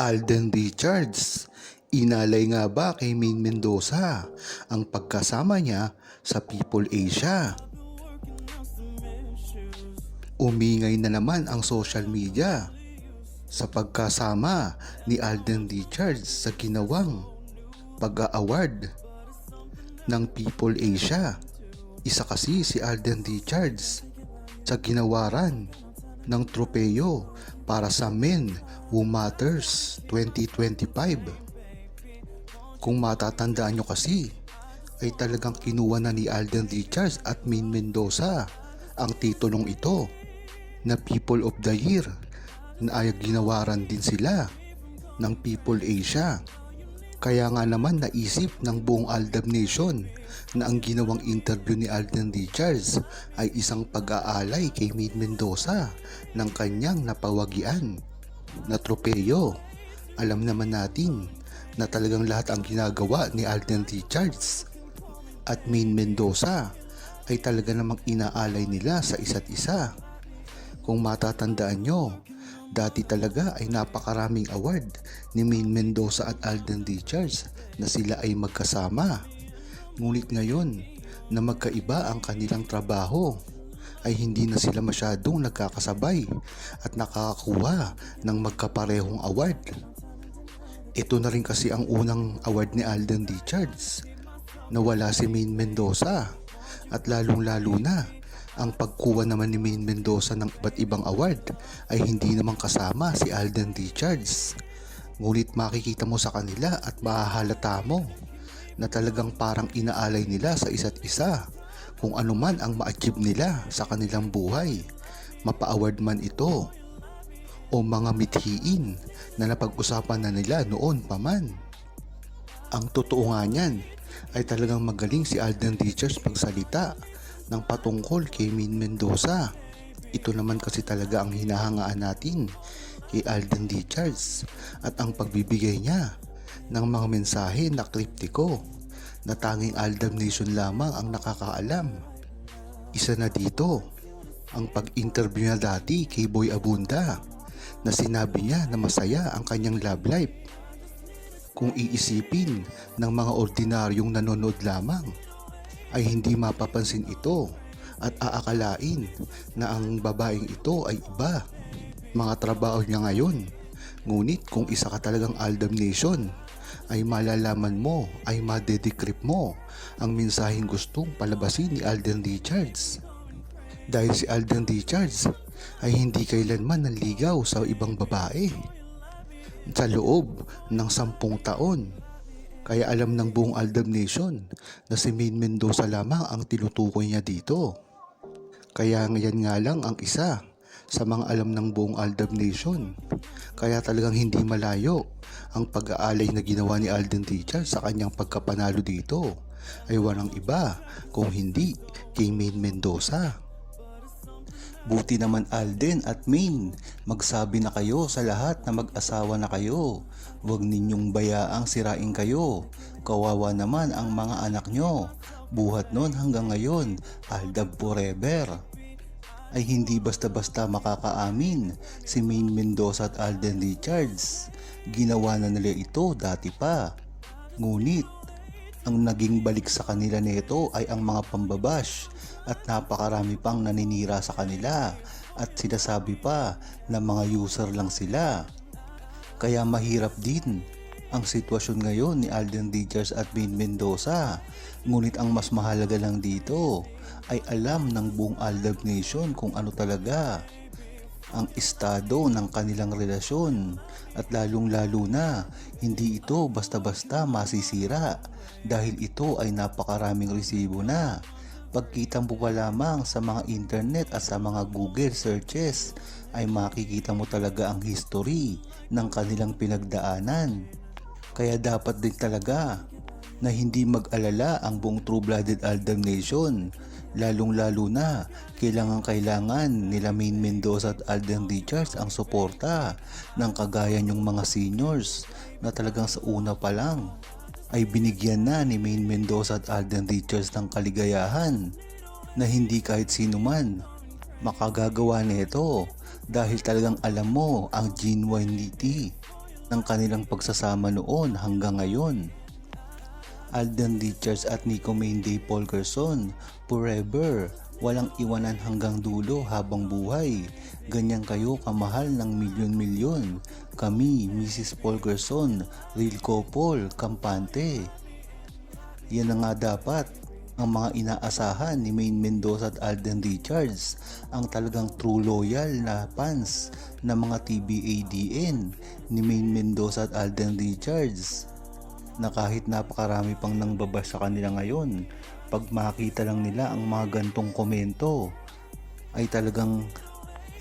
Alden Richards. Inalay nga ba kay Main Mendoza ang pagkasama niya sa People Asia? Umingay na naman ang social media sa pagkasama ni Alden Richards sa ginawang pag-award ng People Asia. Isa kasi si Alden Richards sa ginawaran ng tropeyo para sa Men Who Matters 2025. Kung matatandaan nyo kasi, ay talagang kinuha na ni Alden Richards at Min Mendoza ang titulong ito na People of the Year na ay ginawaran din sila ng People Asia. Kaya nga naman naisip ng buong Aldab Nation na ang ginawang interview ni Alden Richards ay isang pag-aalay kay Min Mendoza ng kanyang napawagian na tropeyo. Alam naman natin na talagang lahat ang ginagawa ni Alden Richards at Min Mendoza ay talaga namang inaalay nila sa isa't isa. Kung matatandaan nyo, dati talaga ay napakaraming award ni Min Mendoza at Alden Richards na sila ay magkasama. Ngunit ngayon na magkaiba ang kanilang trabaho ay hindi na sila masyadong nagkakasabay at nakakakuha ng magkaparehong award. Ito na rin kasi ang unang award ni Alden Richards na wala si Main Mendoza at lalong lalo na ang pagkuha naman ni Main Mendoza ng iba't ibang award ay hindi naman kasama si Alden Richards. Ngunit makikita mo sa kanila at mahahalata mo na talagang parang inaalay nila sa isa't isa kung ano man ang ma-achieve nila sa kanilang buhay. Mapa-award man ito o mga mithiin na napag-usapan na nila noon pa man. Ang totoo nga niyan ay talagang magaling si Alden Richards magsalita ng patungkol kay Min Mendoza. Ito naman kasi talaga ang hinahangaan natin kay Alden Richards at ang pagbibigay niya ng mga mensahe na kriptiko na tanging Aldam Nation lamang ang nakakaalam. Isa na dito ang pag-interview niya dati kay Boy Abunda na sinabi niya na masaya ang kanyang love life. Kung iisipin ng mga ordinaryong nanonood lamang, ay hindi mapapansin ito at aakalain na ang babaeng ito ay iba. Mga trabaho niya ngayon. Ngunit kung isa ka talagang Aldam Nation, ay malalaman mo, ay madedecrypt mo ang mensaheng gustong palabasin ni Alden Richards. Dahil si Alden Richards ay hindi kailanman nanligaw sa ibang babae. Sa loob ng sampung taon, kaya alam ng buong Aldab Nation na si Main Mendoza lamang ang tinutukoy niya dito. Kaya ngayon nga lang ang isa sa mga alam ng buong Aldab Nation. Kaya talagang hindi malayo ang pag-aalay na ginawa ni Alden Richards sa kanyang pagkapanalo dito ay walang iba kung hindi kay Main Mendoza. Buti naman Alden at Main, magsabi na kayo sa lahat na mag-asawa na kayo. Huwag ninyong bayaang sirain kayo. Kawawa naman ang mga anak nyo. Buhat nun hanggang ngayon, Aldab forever. Ay hindi basta-basta makakaamin si Main Mendoza at Alden Richards. Ginawa na nila ito dati pa. Ngunit, ang naging balik sa kanila nito ay ang mga pambabash at napakarami pang naninira sa kanila at sinasabi pa na mga user lang sila. Kaya mahirap din ang sitwasyon ngayon ni Alden Richards at Main Mendoza. Ngunit ang mas mahalaga lang dito ay alam ng buong Aldab Nation kung ano talaga ang estado ng kanilang relasyon at lalong lalo na hindi ito basta-basta masisira dahil ito ay napakaraming resibo na. Pagkita mo pa lamang sa mga internet at sa mga Google searches ay makikita mo talaga ang history ng kanilang pinagdaanan. Kaya dapat din talaga na hindi mag-alala ang buong True-Blooded Aldam Nation lalong lalo na kailangan kailangan nila Main Mendoza at Alden Richards ang suporta ng kagaya nyong mga seniors na talagang sa una pa lang ay binigyan na ni Main Mendoza at Alden Richards ng kaligayahan na hindi kahit sino man makagagawa nito dahil talagang alam mo ang genuinity ng kanilang pagsasama noon hanggang ngayon. Alden Richards at Nico Mainday Polgerson, forever, walang iwanan hanggang dulo habang buhay. Ganyan kayo kamahal ng milyon-milyon. Kami, Mrs. Polgerson, real couple, kampante. Yan na nga dapat ang mga inaasahan ni Maine Mendoza at Alden Richards ang talagang true loyal na fans ng mga TBADN ni Maine Mendoza at Alden Richards na kahit napakarami pang nang babas sa kanila ngayon pag makita lang nila ang mga gantong komento ay talagang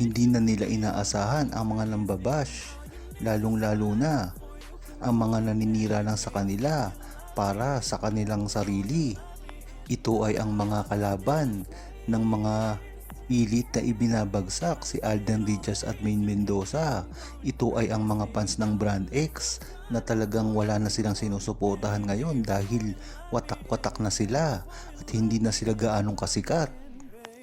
hindi na nila inaasahan ang mga nambabash. Lalong lalo na ang mga naninira lang sa kanila para sa kanilang sarili. Ito ay ang mga kalaban ng mga pilit na ibinabagsak si Alden Richards at Maine Mendoza. Ito ay ang mga fans ng Brand X na talagang wala na silang sinusuportahan ngayon dahil watak-watak na sila at hindi na sila gaanong kasikat.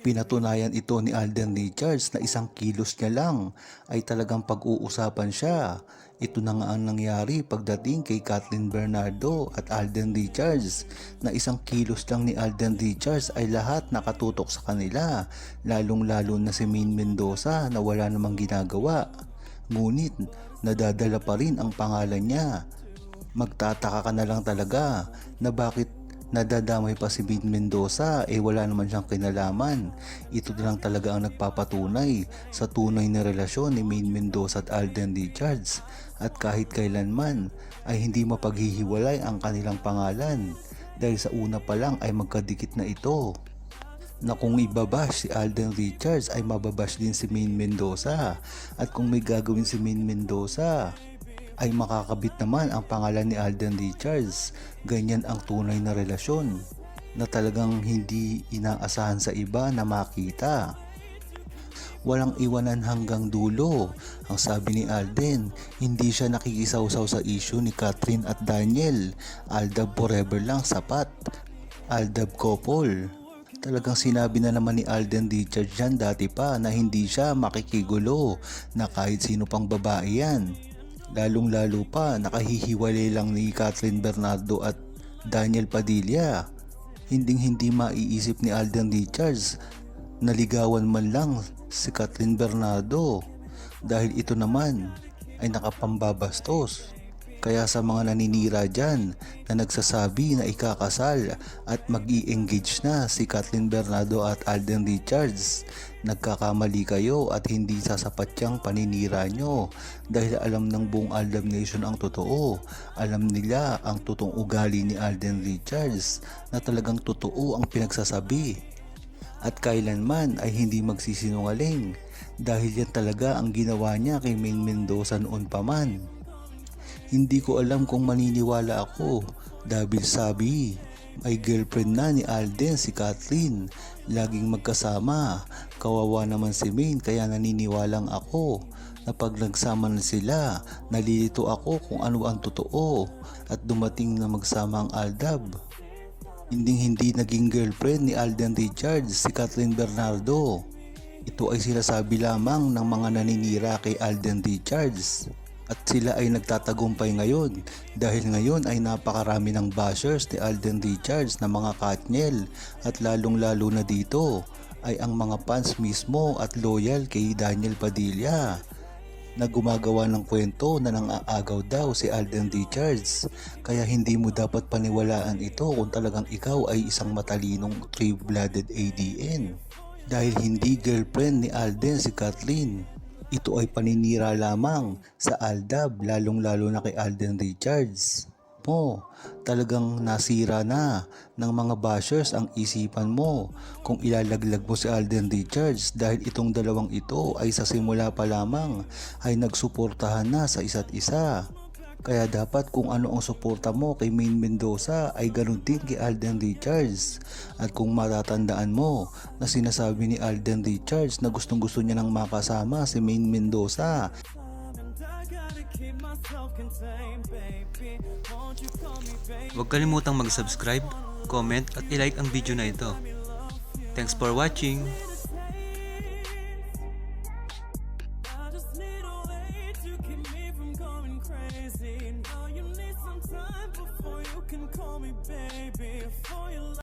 Pinatunayan ito ni Alden Richards na isang kilos niya lang ay talagang pag-uusapan siya. Ito na nga ang nangyari pagdating kay Kathleen Bernardo at Alden Richards na isang kilos lang ni Alden Richards ay lahat nakatutok sa kanila lalong lalo na si Maine Mendoza na wala namang ginagawa. Ngunit nadadala pa rin ang pangalan niya. Magtataka ka na lang talaga na bakit nadadamay pa si Maine Mendoza eh wala naman siyang kinalaman. Ito na lang talaga ang nagpapatunay sa tunay na relasyon ni Maine Mendoza at Alden Richards. At kahit kailanman ay hindi mapaghihiwalay ang kanilang pangalan dahil sa una pa lang ay magkadikit na ito. Na kung ibabash si Alden Richards ay mababash din si Maine Mendoza. At kung may gagawin si Maine Mendoza ay makakabit naman ang pangalan ni Alden Richards. Ganyan ang tunay na relasyon na talagang hindi inaasahan sa iba na makita. Walang iwanan hanggang dulo. Ang sabi ni Alden, hindi siya nakikisawsaw sa issue ni Catherine at Daniel. Aldab forever lang sapat. Aldab couple. Talagang sinabi na naman ni Alden Richards dyan dati pa na hindi siya makikigulo na kahit sino pang babae yan. Lalong lalo pa nakahihiwalay lang ni Catherine Bernardo at Daniel Padilla. Hinding hindi maiisip ni Alden Richards na ligawan man lang si Catherine Bernardo dahil ito naman ay nakapambabastos. Kaya sa mga naninira dyan na nagsasabi na ikakasal at mag engage na si Kathleen Bernardo at Alden Richards, nagkakamali kayo at hindi sasapat yung paninira nyo dahil alam ng buong Aldab Nation ang totoo. Alam nila ang totoong ugali ni Alden Richards na talagang totoo ang pinagsasabi at kailanman ay hindi magsisinungaling dahil yan talaga ang ginawa niya kay Maine Mendoza noon pa man. Hindi ko alam kung maniniwala ako dahil sabi may girlfriend na ni Alden si Kathleen. Laging magkasama. Kawawa naman si Maine kaya naniniwalang ako na pag nagsama na sila, nalilito ako kung ano ang totoo at dumating na magsama ang Aldab. Hindi hindi naging girlfriend ni Alden Richards si Kathleen Bernardo. Ito ay sinasabi lamang ng mga naninira kay Alden Richards. At sila ay nagtatagumpay ngayon dahil ngayon ay napakarami ng bashers ni Alden Richards na mga katnyel at lalong lalo na dito ay ang mga fans mismo at loyal kay Daniel Padilla na gumagawa ng kwento na nang aagaw daw si Alden Richards. Kaya hindi mo dapat paniwalaan ito kung talagang ikaw ay isang matalinong three-blooded ADN dahil hindi girlfriend ni Alden si Kathleen ito ay paninira lamang sa Aldab lalong lalo na kay Alden Richards. Mo, talagang nasira na ng mga bashers ang isipan mo kung ilalaglag mo si Alden Richards dahil itong dalawang ito ay sa simula pa lamang ay nagsuportahan na sa isa't isa. Kaya dapat kung ano ang suporta mo kay Maine Mendoza ay ganun din kay Alden Richards. At kung matatandaan mo na sinasabi ni Alden Richards na gustong gusto niya nang makasama si Maine Mendoza. Huwag kalimutang mag-subscribe, comment at ilike ang video na ito. Thanks for watching!